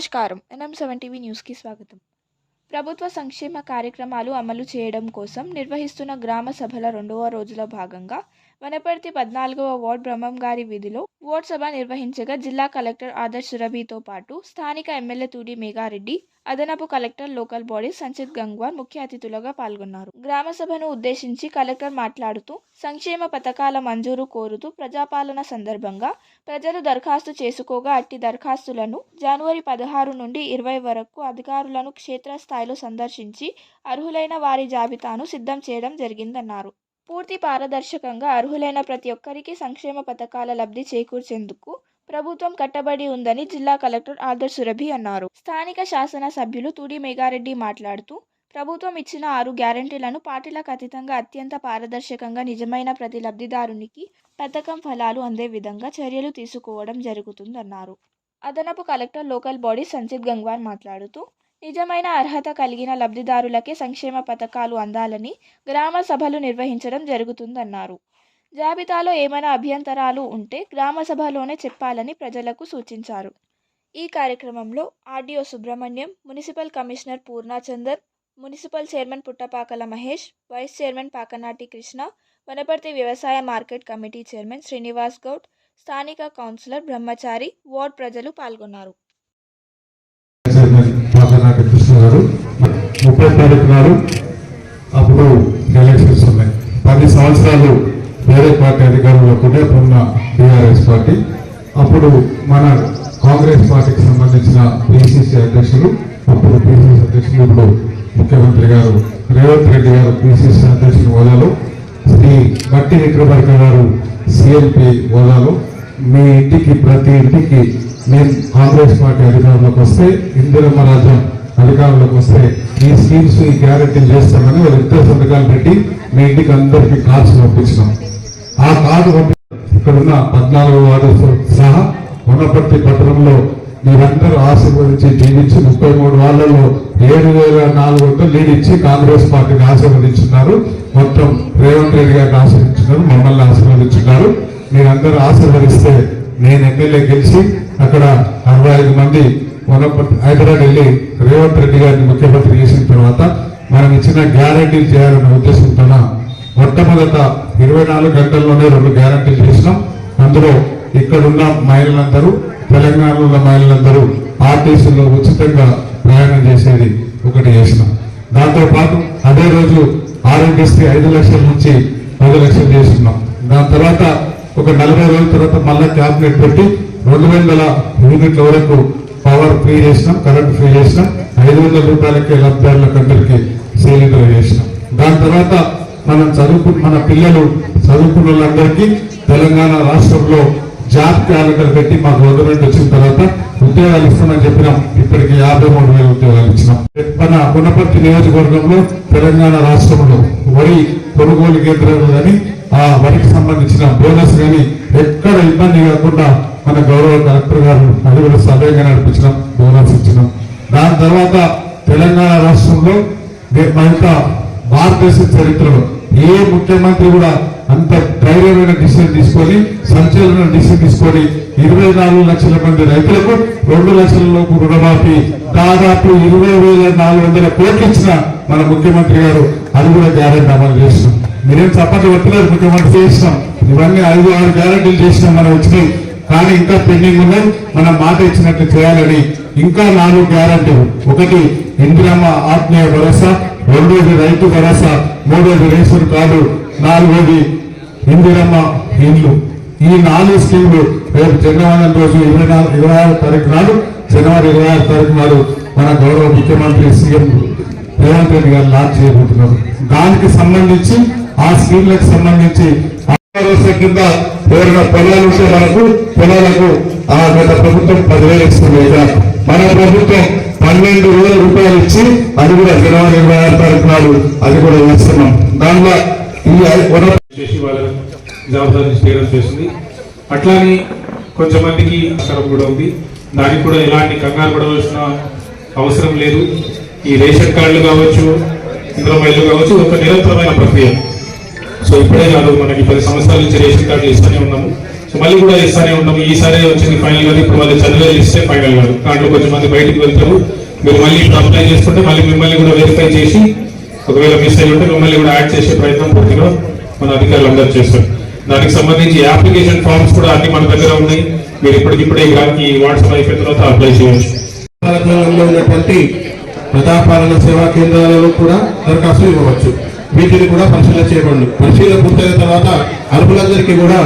నమస్కారం. NM TV న్యూస్కి స్వాగతం. ప్రభుత్వ సంక్షేమ కార్యక్రమాలు అమలు చేయడం కోసం నిర్వహిస్తున్న గ్రామ సభల రెండవ రోజుల భాగంగా వనపర్తి పద్నాలుగవ వార్డ్ బ్రహ్మం గారి వీధిలో వార్డ్ సభ నిర్వహించగా జిల్లా కలెక్టర్ ఆదర్శ్ సురభితో పాటు స్థానిక ఎమ్మెల్యే తూడి మేఘారెడ్డి అదనపు collector local body Sanchit Gangwar ముఖ్య అతిథులుగా పాల్గొన్నారు. గ్రామ సభను ఉద్దేశించి కలెక్టర్ మాట్లాడుతూ సంక్షేమ పథకాల మంజూరు కోరుతూ ప్రజాపాలన సందర్భంగా ప్రజలు దరఖాస్తు చేసుకోగా అట్టి దరఖాస్తులను జనవరి పదహారు నుండి ఇరవై వరకు అధికారులను క్షేత్రస్థాయిలో సందర్శించి అర్హులైన వారి జాబితాను సిద్ధం చేయడం జరిగిందన్నారు. పూర్తి పారదర్శకంగా అర్హులైన ప్రతి ఒక్కరికి సంక్షేమ పథకాల లబ్ధి చేకూర్చేందుకు ప్రభుత్వం కట్టబడి ఉందని జిల్లా కలెక్టర్ ఆదర్ సురభి అన్నారు. స్థానిక శాసన సభ్యులు తుడి మేఘారెడ్డి మాట్లాడుతూ ప్రభుత్వం ఇచ్చిన ఆరు గ్యారంటీలను పార్టీలకు అతీతంగా అత్యంత పారదర్శకంగా నిజమైన ప్రతి లబ్ధిదారునికి పథకం ఫలాలు అందే విధంగా చర్యలు తీసుకోవడం జరుగుతుందన్నారు. అదనపు collector local body Sanchit Gangwar మాట్లాడుతూ నిజమైన అర్హత కలిగిన లబ్ధిదారులకే సంక్షేమ పథకాలు అందాలని గ్రామ సభలు నిర్వహించడం జరుగుతుందన్నారు. జాబితాలో ఏమైనా అభ్యంతరాలు ఉంటే గ్రామ సభలోనే చెప్పాలని ప్రజలకు సూచించారు. ఈ కార్యక్రమంలో RDO Subrahmanyam municipal commissioner Purnachander municipal chairman Puttapakala Mahesh vice chairman Pakanati Krishna Wanaparthy వ్యవసాయ market committee chairman Srinivas Goud స్థానిక కౌన్సిలర్ బ్రహ్మచారి వార్డ్ ప్రజలు పాల్గొన్నారు. ఉన్నారు. గారు ముప్పై తారీఖు నాడు అప్పుడు ఎలక్షన్స్ ఉన్నాయి. పది సంవత్సరాలు వేరే పార్టీ అధికారంలో కూడా ఉన్న టీఆర్ఎస్ పార్టీ. అప్పుడు మన కాంగ్రెస్ పార్టీకి సంబంధించిన పిసిసి అధ్యక్షులు అప్పుడు పిసిసి అధ్యక్షులు ఇప్పుడు ముఖ్యమంత్రి గారు రేవంత్ రెడ్డి గారు పిసిసి అధ్యక్షుల హోదాలో శ్రీ బట్టి విక్రమార్క గారు సిఎల్పి హోదాలో మీ ఇంటికి ప్రతి ఇంటికి మేము కాంగ్రెస్ పార్టీ అధికారంలోకి వస్తే ఇందిరమ్మ రాజ్యం అధికారంలోకి వస్తే ఈ స్కీమ్స్ ఈ గ్యారెంటీలు చేస్తామని వాళ్ళు ఇద్దరు సంతకాలు పెట్టి మీ ఇంటికి అందరికి కార్డ్స్ పంపించినాం. ఆ కార్డు పంపి ఇక్కడ ఉన్న పద్నాలుగు వార్డు సహా ఉన్నప్పటి పట్టణంలో మీరందరూ ఆశీర్వదించి జీవించి ముప్పై మూడు వాళ్ళలో ఏడు వేల నాలుగు వందలు లీడ్ ఇచ్చి కాంగ్రెస్ పార్టీని ఆశీర్వదించున్నారు. మొత్తం రేవంత్ రెడ్డి గారిని ఆశీర్వదించున్నారు. మమ్మల్ని ఆశీర్వదించున్నారు. మీరందరూ ఆశీర్వదిస్తే నేను ఎమ్మెల్యే గెలిచి అక్కడ అరవై ఐదు మంది వనపర్తి హైదరాబాద్ వెళ్ళి రేవంత్ రెడ్డి గారిని ముఖ్యమంత్రి చేసిన తర్వాత మనం ఇచ్చిన గ్యారంటీలు చేయాలన్న ఉద్దేశంతో మొట్టమొదట ఇరవై నాలుగు గంటల్లోనే రెండు గ్యారంటీలు చేసినాం. అందులో ఇక్కడున్న మహిళలందరూ తెలంగాణలో ఉన్న మహిళలందరూ ఆర్టీసీలో ఉచితంగా ప్రయాణం చేసేది ఒకటి చేసినాం. దాంతోపాటు అదే రోజు ఆరోగ్యశ్రీ ఐదు లక్షల నుంచి పది లక్షలు చేస్తున్నాం దాని తర్వాత ఒక నలభై రోజుల తర్వాత మళ్ళా క్యాబినెట్ పెట్టి రెండు వందల యూనిట్ల వరకు పవర్ ఫ్రీ చేసినాం కరెంట్ ఫ్రీ చేసినాం ఐదు వందల రూపాయలకి లబ్ధిదారులకు అందరికీ సిలిండర్ చేసినాం దాని తర్వాత మనం చదువుకు మన పిల్లలు చదువుకున్న వాళ్ళందరికీ తెలంగాణ రాష్ట్రంలో జాబ్ క్యాలెండర్ పెట్టి మా గవర్నమెంట్ వచ్చిన తర్వాత ఉద్యోగాలు ఇస్తామని చెప్పినాం. ఇప్పటికి యాభై మూడు వేల ఉద్యోగాలు ఇచ్చినాం. మన పునపర్తి నియోజకవర్గంలో తెలంగాణ రాష్ట్రంలో వరి కొనుగోలు కేంద్రాలు కానీ ఆ వరికి సంబంధించిన బోనస్ కానీ ఎక్కడ ఇబ్బంది కాకుండా మన గౌరవ కలెక్టర్ గారు అది కూడా సభ్యంగా నడిపించడం బోనస్ ఇచ్చినాం. దాని తర్వాత తెలంగాణ రాష్ట్రంలో మరింత భారతదేశ చరిత్రలో ఏ ముఖ్యమంత్రి కూడా అంత ధైర్యమైన డిసిషన్ తీసుకొని సంచలన డిసిషన్ తీసుకొని ఇరవై నాలుగు లక్షల మంది రైతులకు రెండు లక్షల లోపు రుణమాఫీ దాదాపు ఇరవై వేల నాలుగు వందల కోట్లు ఇచ్చిన మన ముఖ్యమంత్రి గారు అది కూడా గ్యారెంటీ అమలు చేసినాం మీరేం చప్పట్లు పెట్టలేదు ముఖ్యమంత్రి చేసినాం ఇవన్నీ ఐదు ఆరు గ్యారెంటీలు చేసినాం మనం వచ్చినాయి. కానీ ఇంకా పెండింగ్ ఉన్నాయి మనం మాట ఇచ్చినట్టు చేయాలని ఇంకా నాలుగు గ్యారంటీలు ఒకటి ఇందిరమ్మ ఆత్మీయ భరోసా. రెండోది రైతు భరోసా. మూడోది రేషన్ కార్డు. నాలుగోది ఇందిరమ్మ ఇండ్లు ఈ నాలుగు స్కీములు రేపు జనవరి రోజు ఇరవై నాలుగు ఇరవై ఆరు తారీఖు నాడు జనవరి ఇరవై ఆరు తారీఖు నాడు మన గౌరవ ముఖ్యమంత్రి సీఎం రేవంత్ రెడ్డి గారు లాంచ్ చేయబోతున్నారు. దానికి సంబంధించి ఆ స్కీమ్లకు సంబంధించి భరోసా కింద ఎవరైనా పొలాలు ఉంటే మనకు పొలాలకు ఆ గత ప్రభుత్వం పదివేలు ఇస్తుంది మన ప్రభుత్వం పన్నెండు వేల రూపాయలు ఇచ్చి అది కూడా జనవరి ఇరవై ఆరు తారీఖు నాడు అది కూడా వేస్తున్నాం దానిలో ఈ వన చేసి వాళ్ళని జవాబుదారీ చేయడం చేస్తుంది. అట్లానే కొంతమందికి అవసరం కూడా ఉంది. దానికి కూడా ఎలాంటి కంగారు పడవలసిన అవసరం లేదు. ఈ రేషన్ కార్డులు కావచ్చు ఇంద్రమైలు కావచ్చు ఒక నిరంతరమైన ప్రక్రియ. సో ఇప్పుడే కాదు మనకి పది సంవత్సరాల నుంచి రేషన్ కార్డు ఇస్తూనే ఉన్నాము. సో మళ్ళీ కూడా ఇస్తానే ఉన్నాము. ఈసారి వచ్చింది ఫైనల్ కాదు ఇప్పుడు వాళ్ళు చదివే ఇస్తే ఫైనల్ కాదు. దాంట్లో కొంచెం మంది బయటికి వెళ్తారు. మీరు మళ్ళీ ఇప్పుడు అప్లై చేసుకుంటే మళ్ళీ మిమ్మల్ని కూడా వెరిఫై చేసి ఒకవేళ మిస్ అయ్యి ఉంటే మిమ్మల్ని కూడా యాడ్ చేసే ప్రయత్నం పూర్తిగా మన అధికారులు అందరూ చేస్తారు. దానికి సంబంధించి అప్లికేషన్ ఫామ్స్ కూడా అన్ని మన దగ్గర ఉన్నాయి. మీరు ఇప్పటికిప్పుడే గ్రామకి వాట్సాప్ అయిపోయిన తర్వాత అప్లై చేయవచ్చు. ఉన్నటువంటి ప్రజాపాలన సేవా కేంద్రాలలో కూడా దరఖాస్తు ఇవ్వవచ్చు. వీటిని కూడా పరిశీలన చేయబడి పరిశీలన పూర్తయిన తర్వాత అర్హులందరికీ కూడా